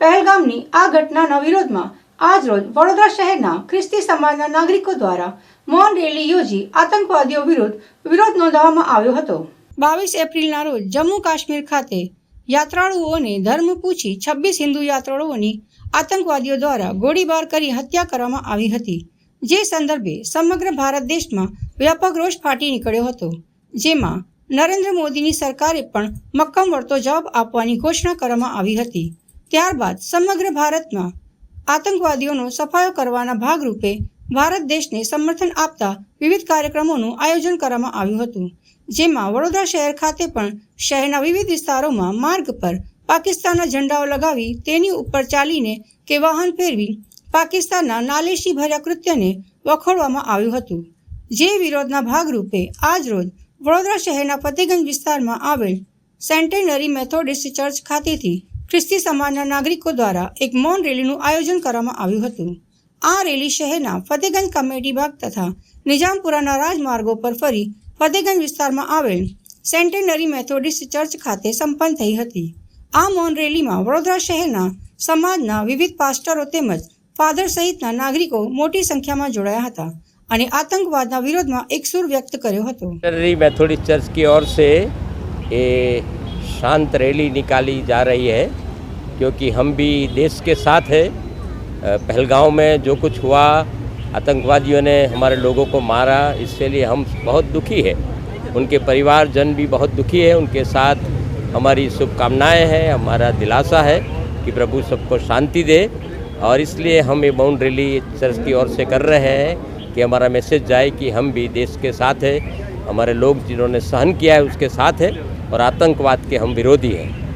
પહેલગામની આ ઘટનાના વિરોધમાં આજરોજ વડોદરા શહેરના ખ્રિસ્તી સમાજના નાગરિકો દ્વારા મૌન રેલી યોજી આતંકવાદીઓ વિરુદ્ધ વિરોધ નોંધાવવામાં આવ્યો હતો. બાવીસ એપ્રિલના રોજ જમ્મુ કાશ્મીર ખાતે યાત્રાળુઓને ધર્મ પૂછી છવ્વીસ હિન્દુ યાત્રાળુઓની આતંકવાદીઓ દ્વારા ગોળીબાર કરી હત્યા કરવામાં આવી હતી, જે સંદર્ભે સમગ્ર ભારત દેશમાં વ્યાપક રોષ ફાટી નીકળ્યો હતો, જેમાં નરેન્દ્ર મોદીની સરકારે પણ મક્કમ વળતો જવાબ આપવાની ઘોષણા કરવામાં આવી હતી. ત્યારબાદ સમગ્ર ભારતમાં આતંકવાદીઓનો સફાયો કરવાના ભાગરૂપે ભારત દેશને સમર્થન આપતા વિવિધ કાર્યક્રમોનું આયોજન કરવામાં આવ્યું હતું. જેમાં વડોદરા શહેર ખાતે પણ શહેરના વિવિધ વિસ્તારોમાં માર્ગ પર પાકિસ્તાનના ઝંડાઓ લગાવી તેની ઉપર ચાલીને કે વાહન ફેરવી પાકિસ્તાનના નાલેશી ભર્યા કૃત્યને વખોડવામાં આવ્યું હતું. જે વિરોધના ભાગરૂપે આજરોજ વડોદરા શહેરના ફતેગંજ વિસ્તારમાં આવેલ સેન્ટેનરી મેથોડિસ્ટ ચર્ચ ખાતેથી ખ્રિસ્તી સમાજના નાગરિકો દ્વારા એક મૌન રેલીનું આયોજન કરવામાં આવ્યું હતું આ રેલી શહેરના ફતેગંજ કમેટી બાગ તથા નિજામપુરાના રાજમાર્ગો પર ફરી ફતેગંજ વિસ્તારમાં આવેલ સેન્ટેનરી મેથોડિસ્ટ ચર્ચ ખાતે સંપન્ન થઈ હતી આ મૌન રેલીમાં વડોદરા શહેરના સમાજના વિવિધ પાસ્ટરો તેમજ ફાધર સહિતના નાગરિકો મોટી સંખ્યામાં જોડાયા હતા અને આતંકવાદના વિરોધમાં એક સુર વ્યક્ત કર્યો હતો सेंटनरी मेथोडिस्ट चर्च की ओर से ये शांत रैली निकाली जा रही है, क्योंकि हम भी देश के साथ है। पहलगांव में जो कुछ हुआ, आतंकवादियों ने हमारे लोगों को मारा इसके लिए हम बहुत दुखी है। उनके परिवारजन भी बहुत दुखी है, उनके साथ हमारी शुभकामनाएँ हैं, हमारा दिलासा है कि प्रभु सबको शांति दे, और इसलिए हम ये माउंट रैली चर्च की ओर से कर रहे हैं कि हमारा मैसेज जाए कि हम भी देश के साथ हैं, हमारे लोग जिन्होंने सहन किया है उसके साथ हैं और आतंकवाद के हम विरोधी हैं